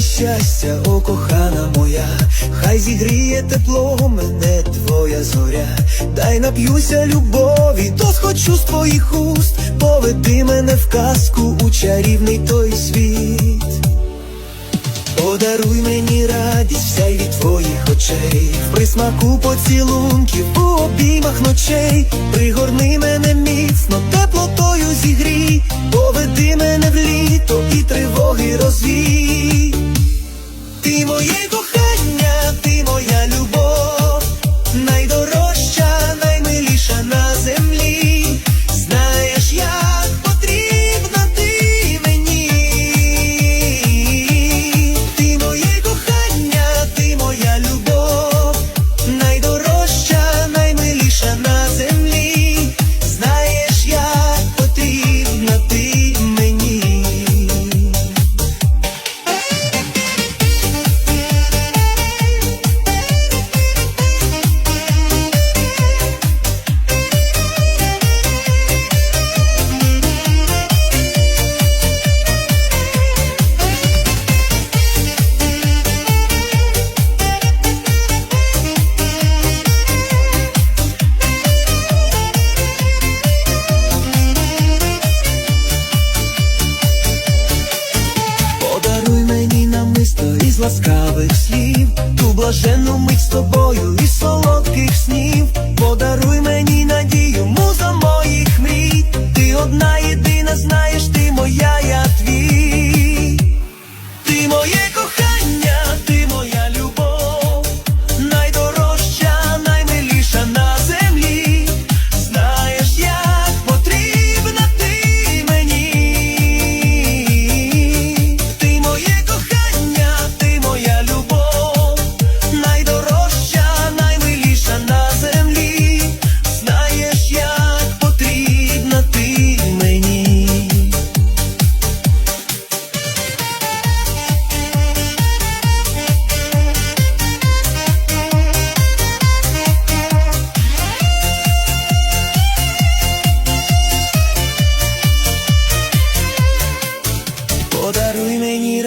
щастя, о кохана моя, хай зігріє тепло мене твоя зоря, дай нап'юся любові, то схочу з твоїх уст, поведи мене в казку у чарівний той світ. Подаруй мені радість вся від твоїх очей, в присмаку поцілунків у обіймах ночей, пригорни мене міцно, теплотою зігрій, поведи мене в літо і тривоги розвій. Ласкавих слів, ту блаженну мить з тобою і солодких снів. Подаруй мені надію, муза моїх мрій. Ти одна єдина, знаєш, ти моя, я твій. Ти моє кохання,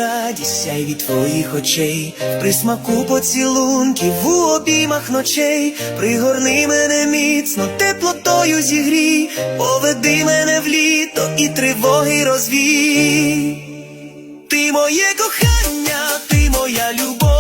радість, сяй від твоїх очей, при смаку поцілунків у обіймах ночей, пригорни мене міцно, теплотою зігрій, поведи мене в літо і тривоги розвій. Ти моє кохання, ти моя любов.